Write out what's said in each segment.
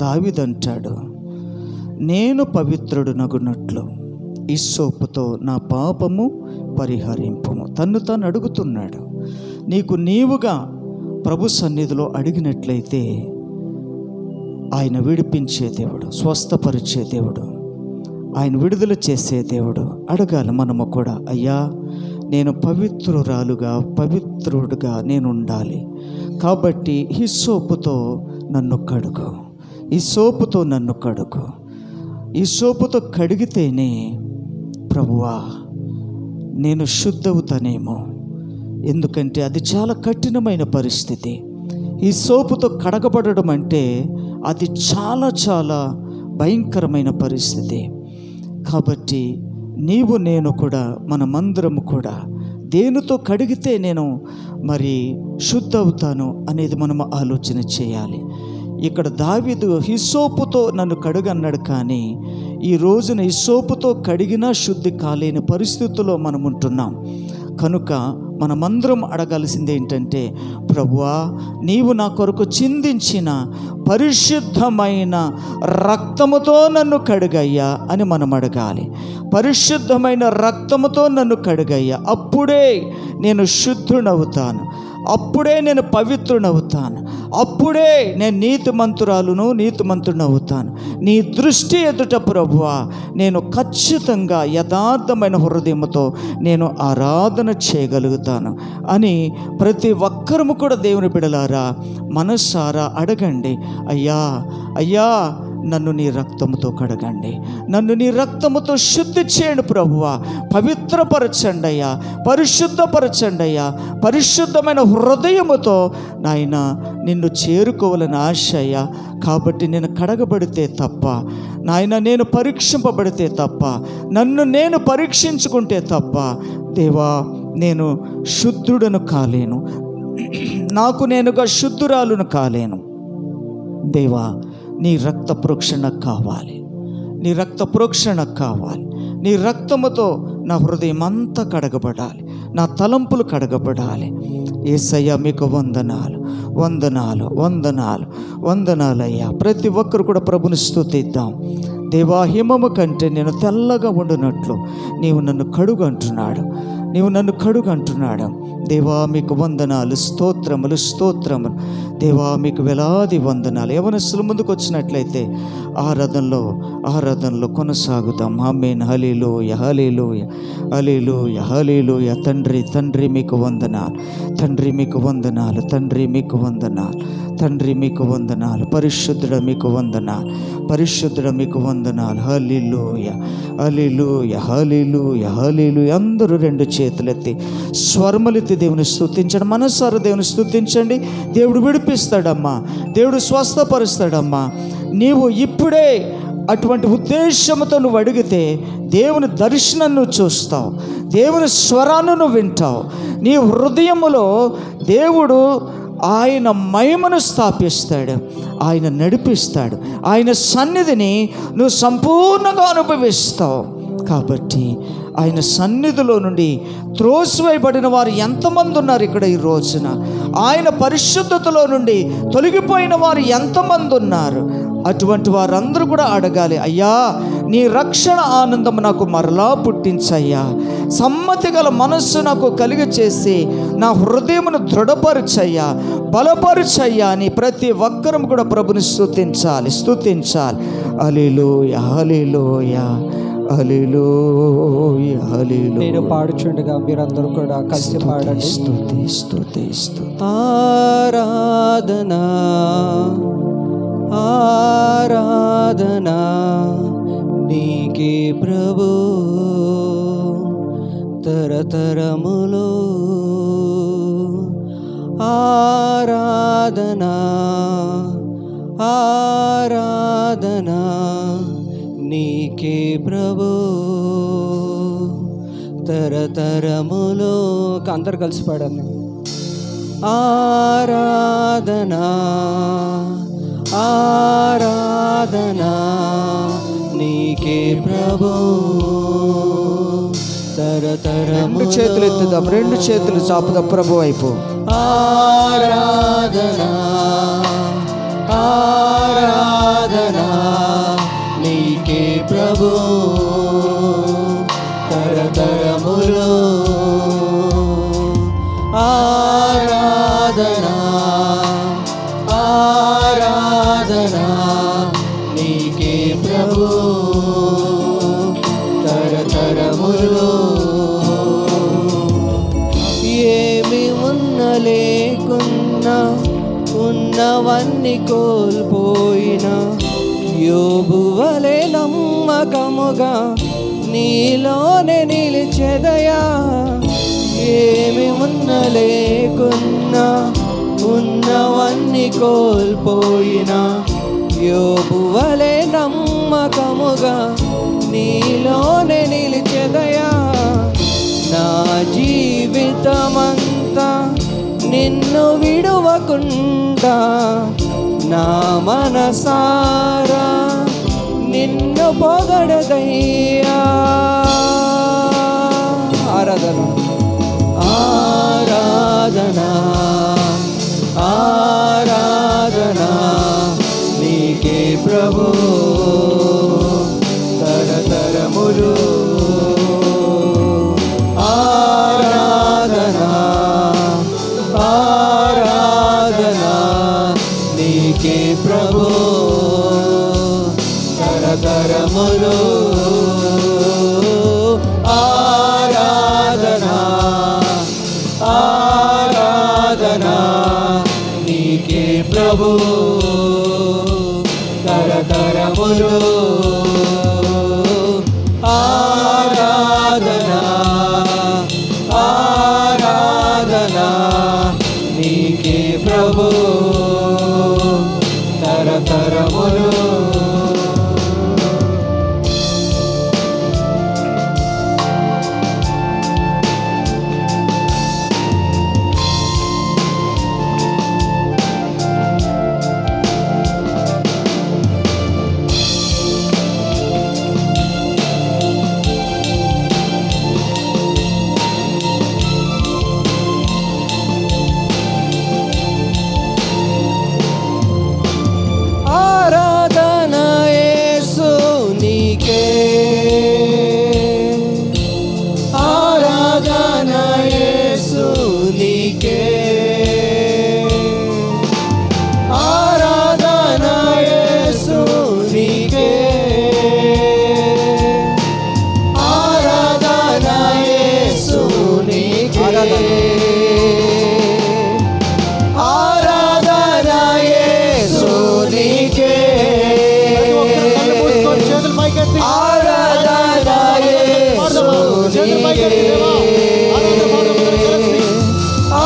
దావిదంటాడు నేను పవిత్రుడు నగునట్లు ఇస్సోపుతో నా పాపము పరిహరింపము. తన్ను తాను అడుగుతున్నాడు నీకు నీవుగా ప్రభు సన్నిధిలో అడిగినట్లయితే ఆయన విడిపించే దేవుడు స్వస్థపరిచే దేవుడు ఆయన విడుదల చేసే దేవుడు అడగాలి మనము కూడా అయ్యా నేను పవిత్రురాలుగా పవిత్రుడుగా నేను ఉండాలి కాబట్టి హిస్సోపుతో సోపుతో నన్ను కడుగు. ఈ సోపుతో నన్ను కడుగు. ఈ సోపుతో కడిగితేనే ప్రభువా నేను శుద్ధవుతానేమో. ఎందుకంటే అది చాలా కఠినమైన పరిస్థితి. ఈ సోపుతో కడగబడడం అంటే అది చాలా చాలా భయంకరమైన పరిస్థితి. కాబట్టి నీవు నేను కూడా మనమందరము కూడా దేనితో కడిగితే నేను మరి శుద్ధ అవుతాను అనేది మనం ఆలోచన చేయాలి. ఇక్కడ దావిదు హిసోపుతో నన్ను కడుగన్నాడు కానీ ఈ రోజున హిసోపుతో కడిగినా శుద్ధి కాలేని పరిస్థితుల్లో మనం ఉంటున్నాం. కనుక మనమందరం అడగాల్సింది ఏంటంటే ప్రభువా నీవు నా కొరకు చిందించిన పరిశుద్ధమైన రక్తముతో నన్ను కడుగయ్యా అని మనం అడగాలి. పరిశుద్ధమైన రక్తముతో నన్ను కడుగయ్యా. అప్పుడే నేను శుద్ధుడవుతాను. అప్పుడే నేను పవిత్రునవుతాను అప్పుడే నేను నీతిమంతురాలును నీతిమంతుడవుతాను నీ దృష్టి ఎదుట ప్రభువా నేను ఖచ్చితంగా యథార్థమైన హృదయంతో నేను ఆరాధన చేయగలుగుతాను అని ప్రతి ఒక్కరము కూడా దేవుని బిడలారా మనస్సారా అడగండి. అయ్యా అయ్యా నన్ను నీ రక్తముతో కడగండి. నన్ను నీ రక్తముతో శుద్ధి చేయండి ప్రభువ. పవిత్రపరచండి అయ్యా పరిశుద్ధపరచండి అయ్యా పరిశుద్ధమైన హృదయముతో నాయన నిన్ను చేరుకోవాలని ఆశ అయ్యా కాబట్టి నేను కడగబడితే తప్ప నాయన నేను పరీక్షింపబడితే తప్ప నన్ను నేను పరీక్షించుకుంటే తప్ప దేవా నేను శుద్ధుడను కాలేను. నాకు నేనుగా శుద్ధురాలును కాలేను. దేవా నీ రక్త ప్రోక్షణ కావాలి. నీ రక్త ప్రోక్షణ కావాలి. నీ రక్తముతో నా హృదయం అంతా కడగబడాలి. నా తలంపులు కడగబడాలి. ఏసయ్య మీకు వందనాలు వందనాలు వందనాలు వందనాలు అయ్యా ప్రతి ఒక్కరు కూడా ప్రభుని స్థుతిద్దాం దేవా హిమము కంటే నేను తెల్లగా ఉండినట్లు నీవు నన్ను కడుగు అంటున్నాడు నీవు నన్ను కడుగు అంటున్నాడు దేవా మీకు వందనాలు స్తోత్రములు స్తోత్రములు. దేవా మీకు వేలాది వందనాలు. యవనస్తులు ముందుకు వచ్చినట్లయితే ఆరాధనలో ఆరాధనలో కొనసాగుతాం. ఆమెన్. హలీలో యహలీలు హలీలో యహలీలు తండ్రి తండ్రి మీకు వందనాలు. తండ్రి మీకు వందనాలు. తండ్రి మీకు వందనాలు. తండ్రి మీకు వందనాలు. పరిశుద్ధుడ మీకు వందనాలు. పరిశుద్ధుడ మీకు వందనాలు. హలిలోయ హలిలోయ హలిలోయ హలిలు అందరూ రెండు చేతులెత్తి స్వర్మలెత్తి దేవుని స్థుతించండి మనసారు దేవుని స్థుతించండి దేవుడు విడిపిస్తాడమ్మా. దేవుడు స్వస్థపరుస్తాడమ్మా. నీవు ఇప్పుడే అటువంటి ఉద్దేశంతో నువ్వు అడిగితే దేవుని దర్శనం నువ్వు చూస్తావు. దేవుని స్వరాన్ని నువ్వు వింటావు. నీ హృదయములో దేవుడు ఆయన మహిమను స్థాపిస్తాడు ఆయన నడిపిస్తాడు. ఆయన సన్నిధిని నువ్వు సంపూర్ణంగా అనుభవిస్తావు. కాబట్టి ఆయన సన్నిధిలో నుండి త్రోసివేయబడిన వారు ఎంతమంది ఉన్నారు ఇక్కడ ఈ రోజున? ఆయన పరిశుద్ధతలో నుండి తొలగిపోయిన వారు ఎంతమంది ఉన్నారు? అటువంటి వారందరూ కూడా అడగాలి అయ్యా నీ రక్షణ ఆనందం నాకు మరలా పుట్టించయ్యా. సమ్మతి గల మనస్సు నాకు కలిగ చేసి నా హృదయమును దృఢపరచయ్యా బలపరచయ్యా అని ప్రతి ఒక్కరం కూడా ప్రభుని స్తుతించాలి స్తుతించాలి. అలీలోయ అలీలోయ అలీలోయ అలీలో నేను పాడుచుండగా మీరందరూ కూడా కలిసి పాడండి. స్తుతి స్తుతి స్తుతి ఆరాధనా నీకే ప్రభు. తరతరములో ఆరాధనా ఆరాధనా నీకే ప్రభు. తరతరములో అందరు కలిసి పాడండి. ఆరాధనా ఆరాధనా నీకే ప్రభు. రెండు చేతులు ఎత్తుదాం రెండు చేతులు చాపుదాం ప్రభు వైపు. ఆరాధనా ఆరాధనా నీకే ప్రభు. కోల్పోయినా యోబువలే నమ్మకముగా నీలోనే నిలిచెదయా. నా జీవితమంతా నిన్ను విడువకుండా నా మనసారా నిన్ను పొగడదయ్యా. ఆరాధన. ఆరాధనా. ఆరాధనా నీకే ప్రభు. తరతరములు ఆరాధన ఆరాధన నీకే ప్రభు. తరతరములు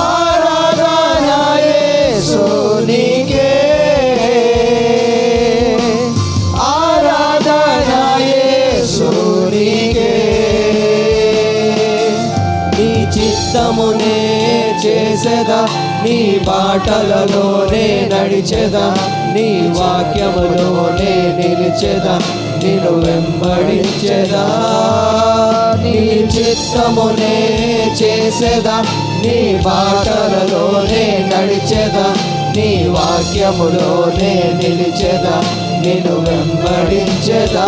ఆరాధన యేసునికే ఆరాధన నీ చిత్తమునే చేసేదా నీ బాటలలోనే నడిచేదా నీ వాక్యములోనే నిలిచేదా నిన్ను వెంబడించెదా? నీ చిత్తమునే చేసేదా? నీ బాటలలోనే నడిచెదా? నీ వాక్యములోనే నిలిచెదా? నిన్ను వెంబడించెదా?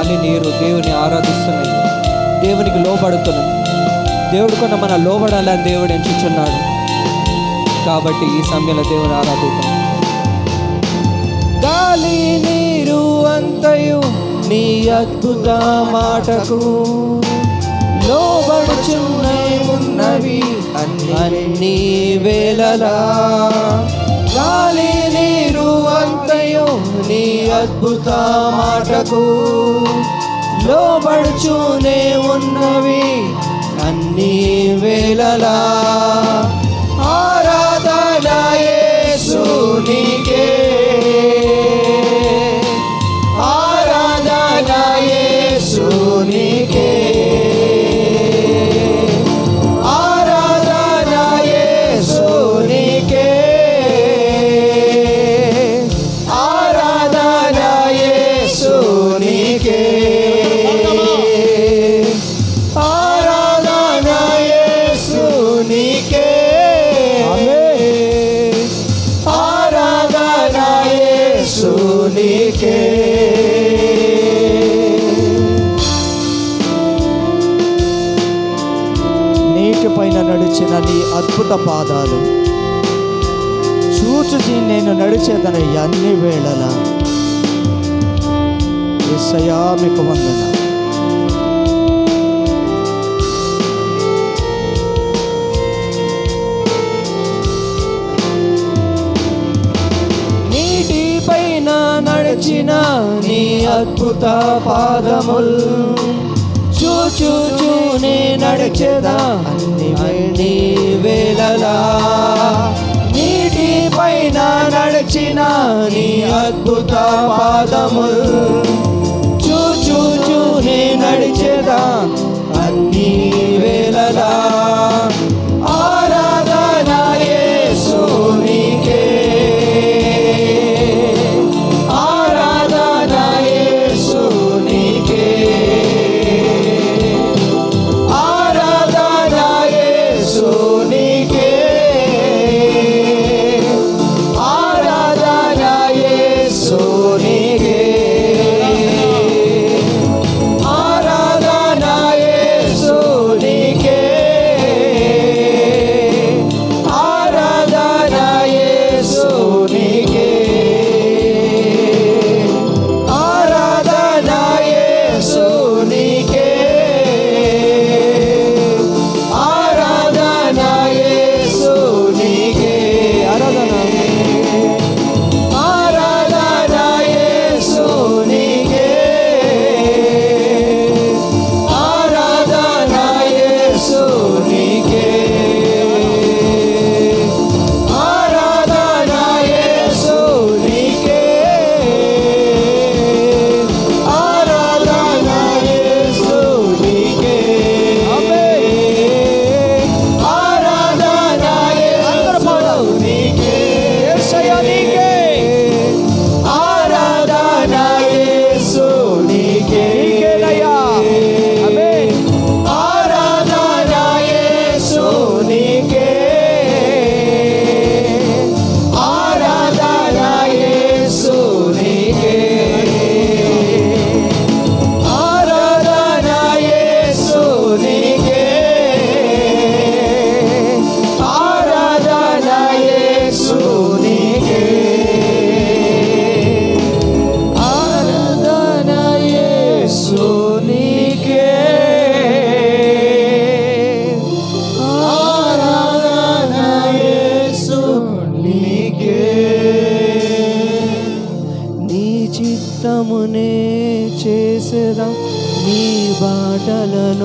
గాలి నీరు దేవుని ఆరాధిస్తున్నాయి. దేవునికి లోబడుతున్నాయి దేవుడు కొన్న మన లోబడాలని దేవుడు ఎంచుచున్నాడు. కాబట్టి ఈ సమయంలో దేవుని ఆరాధిద్దాం. గాలి నీరు అంతయు నీ అద్భుత మాటకు లోబడుచున్నై ఉన్నవి అన్ని వేళలా. గాలి నీ అద్భుత మాటకు లోబడుచూనే ఉన్నవి అన్ని వేళలా. అద్భుత పాదాలు. చూచుచి నేను నడిచేదన అన్ని వేళల. ఎస్సయా మీకు వందన నీటి పైన నడిచిన నీ అద్భుత పాదముల్. చూచూచూనే నడిచేదా? అన్ని అన్ని వేళలా. నీటి పైన నడిచిన నీ అద్భుత చూ చూచూచూనే నడిచేదా? అన్ని వేళలా.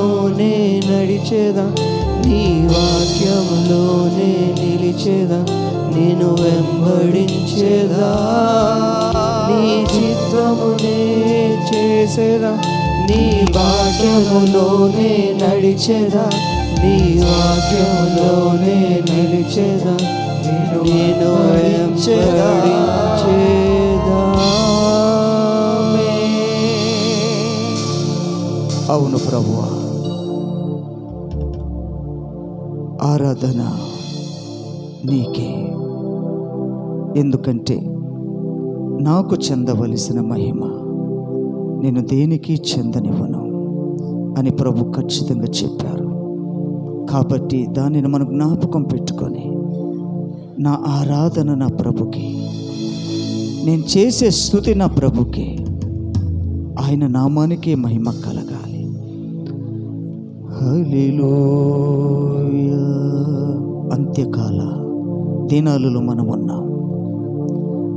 బాటలలోనే నడిచేదా? నీ వాక్యములోనే నిలిచేదా? నేను వెంబడించేదా? నీ చిత్తమునే చేసేదా? నీ వాక్యములోనే నడిచేదా? నీ వాక్యములోనే నిలిచేదా? నేను నేను వెంబడించేదా? అవును ప్రభువా. ఆరాధన నీకే. ఎందుకంటే నాకు చెందవలసిన మహిమ నేను దేనికి చెందనివ్వను అని ప్రభు ఖచ్చితంగా చెప్పారు. కాబట్టి దానిని మనం జ్ఞాపకం పెట్టుకొని నా ఆరాధన నా ప్రభుకి నేను చేసే స్థుతి నా ప్రభుకి ఆయన నామానికే మహిమ కలగాలి. అంత్యకాల దినాలలో మనం ఉన్నాం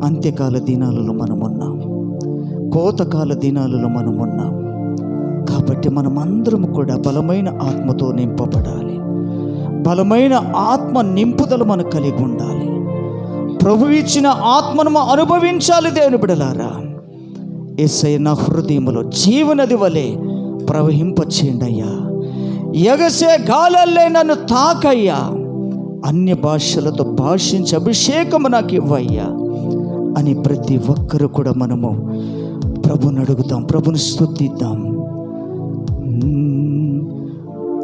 అంత్యకాల దినాలలో మనం ఉన్నాం కోతకాల దినాలలో మనం ఉన్నాం కాబట్టి మనమందరం కూడా బలమైన ఆత్మతో నింపబడాలి. బలమైన ఆత్మ నింపుదల మనకు కలిగి ఉండాలి. ప్రభు ఇచ్చిన ఆత్మను అనుభవించాలి దేవుని బిడలారా. ఎస్ఐ నా హృదయములో జీవనది వలె ప్రవహింపచేయండి అయ్యా. ఎగసే గాలల్లే నన్ను తాకయ్యా. అన్య భాషలతో భాషించి అభిషేకము నాకు ఇవ్వయ్యా. అని ప్రతి ఒక్కరు కూడా మనము ప్రభుని అడుగుతాం ప్రభుని స్తుతిద్దాం.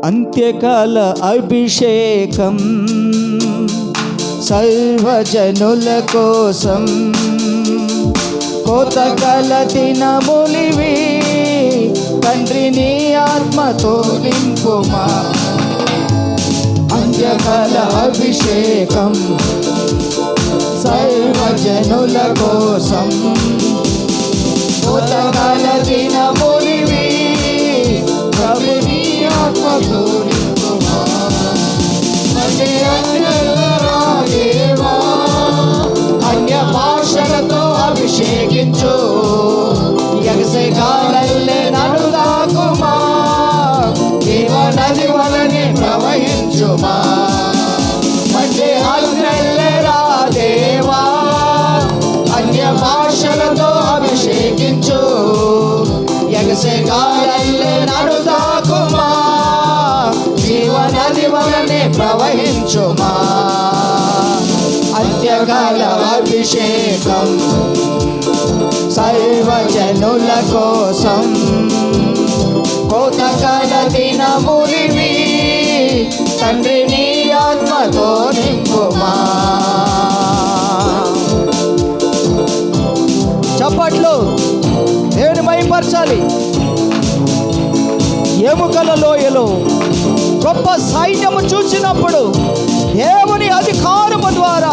అంత్యకాల అభిషేకం సర్వజనుల కోసం. కోతకాల దినములివి నీ ఆత్మతో నింపుమా. అంత్యకల అభిషేకం సర్వజనుల కోసం. కోతకాల దినములివి అంత్యకాల అభిషేకం. సర్వజనుల కోసం కోతకాల దినములివి తండ్రి నీ ఆత్మతో నింపుమా చప్పట్లు దేవుని మైపరచాలి ఎముకల లోయలో గొప్ప సైన్యము చూసినప్పుడు దేవుని అధికారము ద్వారా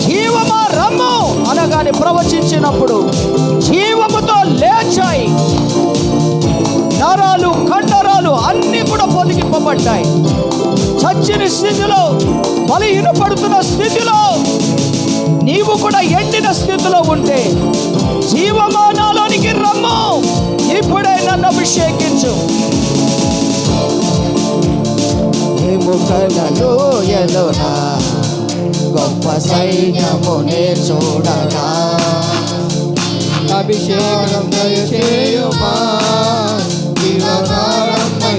జీవమా రమ్ము అనగానే ప్రవచించినప్పుడు జీవముతో లేచాయి. నరాలు కండరాలు అన్నీ కూడా పొదిగింపబడ్డాయి. చచ్చిన స్థితిలో బలహీనపడుతున్న స్థితిలో నీవు కూడా ఎండిన స్థితిలో ఉంటే జీవమానాలోనికి రమ్ము. ఇప్పుడే నన్ను అభిషేకించు. ఎముకలలో ఎలోనా గొప్ప సైన్యమునే చూడగా అభిషేకం దయచేయుమా జీవనారంభై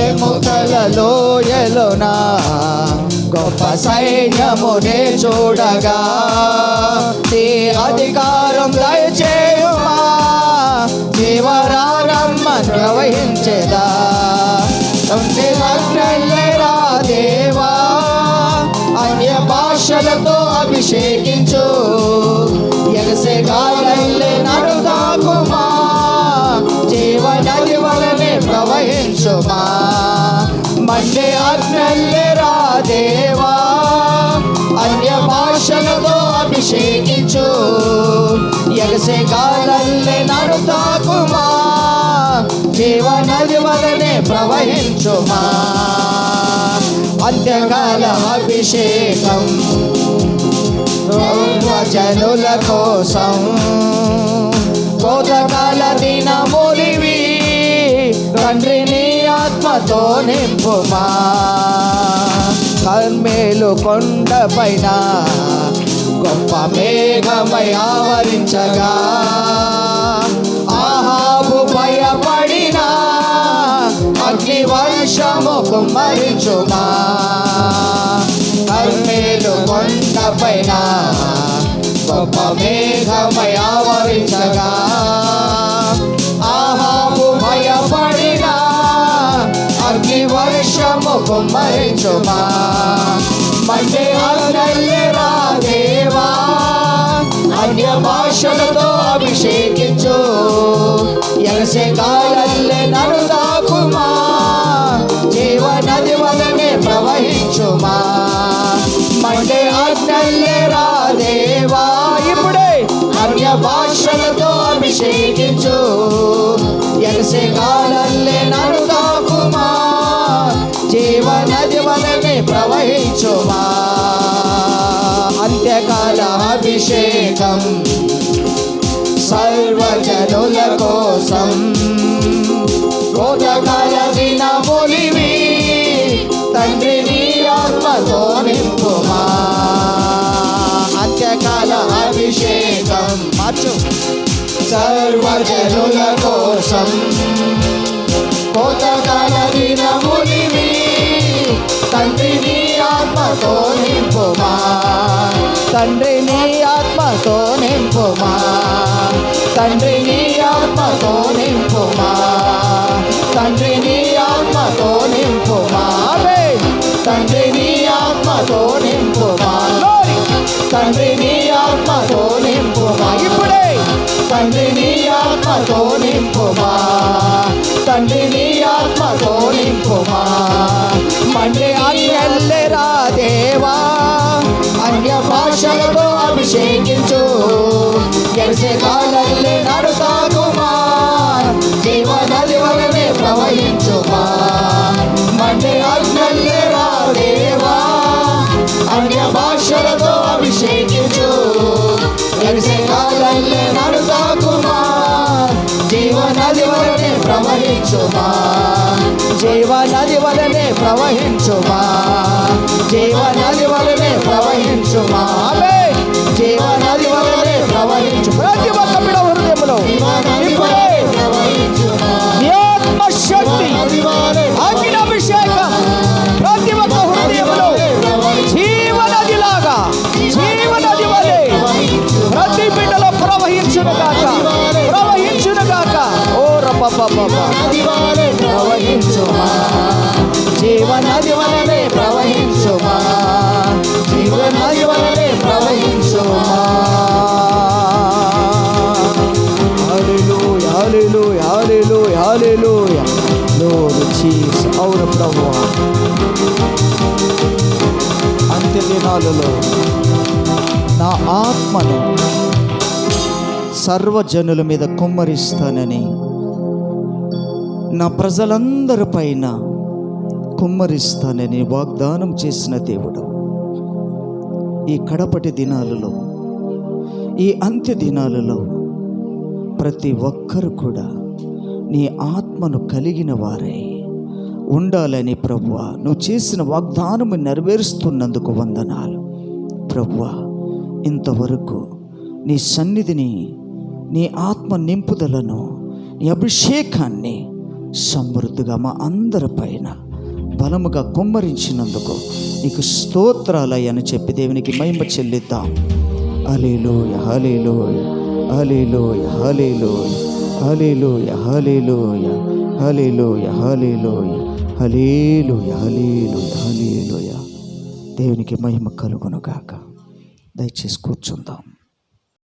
ఎముకలలో ఎలోనా గొప్ప సైన్యమునే చూడగా నీ అధికారం దయచేయుమా జీవరారమ్మ ప్రవహించేదా తొమ్మిది అగ్నల్లెరా దేవా అన్య భాషలతో అభిషేకించు. ఎగసే గాలల్లే నడుదాకుమా జీవనది వలనే ప్రవహించుమా. మండే అగ్నల్లెరా దేవా అన్య భాషలతో అభిషేకించు. ఎగసే గాలల్లే జీవ నది వలనే ప్రవహించుమా? అంత్యకాల అభిషేకం జనుల కోసం. కోతకాల దినములివి తండ్రిని ఆత్మతో నింపుమా? కర్మేలు కొండ పైన గొప్ప మేఘమై ఆవరించగా. ఆహాబు భయపడి అగ్ని వర్షము కుమ్మరించుమా కర్మేలు కొండ పైన గొప్ప మేఘమై ఆవరించగా. ఆహాము భయపడిన అగ్ని వర్షము కుమ్మరించుమా మండే అగ్నల్లెరా దేవా అన్య భాషలతో అభిషేకించు. ఎలసే కాలల్లే నడుదా భాషలతో అభిషేకించు. ఎలసే కాలల్లే నడుదాకుమా జీవనది వలనే ప్రవహించుమా. అంత్యకాల అభిషేకం సర్వజనుల కోసం. కోటకాల దిన తండ్రి చెప్పచ్చు సర్వజనుల కోసం కోతకాల దినమునివి తండ్రిని ఆత్మతో నింపుమా. తండ్రిని ఆత్మతో నింపుమా. తండ్రిని ఆత్మతో నింపుమా. తండ్రిని ఆత్మతో నింపుమా. తండ్రిని ఆత్మతో నింపు తండ్రి నీ ఆత్మతో నింపుమా. ఇప్పుడే తండ్రి నీ ఆత్మతో నింపుమా. తండ్రి నీ ఆత్మతో నింపుమా. మండి అన్నెల్లెరా దేవా. అన్య భాషలతో అభిషేకించు. ఎరిసే కాలల్లే నడుసాగుమా జీవనది వలనే ప్రవహి ప్రవహించుమా. జీవనది వలనే ప్రవహించుమా. జీవనది వలనే ప్రవహించుమా. ఆమేన్. జీవనది వలనే ప్రవహించు ప్రతి ఒక్క బిడ హృదయంలో రబ్బబ్బబ్బ ప్రవహించుమా. జీవనది వలనే ప్రవహించుమా. జీవనది వలనే ప్రవహించుమా. హల్లెలూయా హల్లెలూయా హల్లెలూయా అవును అంత్య దినాలలో నా ఆత్మను సర్వజనుల మీద కుమ్మరిస్తానని నా ప్రజలందరి పైన కుమ్మరిస్తానని వాగ్దానం చేసిన దేవుడు. ఈ కడపటి దినాలలో ఈ అంత్య దినాలలో ప్రతి ఒక్కరు కూడా నీ ఆత్మను కలిగిన వారై. ఉండాలని ప్రభువ నువ్వు చేసిన వాగ్దానం నెరవేరుస్తున్నందుకు వందనాలు. ప్రభువ ఇంతవరకు నీ సన్నిధిని నీ ఆత్మ నింపుదలను నీ అభిషేకాన్ని సమృద్ధిగా మా అందరి పైన బలముగా కుమ్మరించినందుకు నీకు స్తోత్రాలయ్యని చెప్పి దేవునికి మహిమ చెల్లిద్దాం హలేలోయ హలేలోయ హలేలోయ హలేలోయ హలేలోయ హలేలోయ హలేలోయ హలేలోయ హలేలోయ హలేలోయ హలీలోయ దేవునికి మహిమ కలుగునుగాక దయచేసి కూర్చుందాం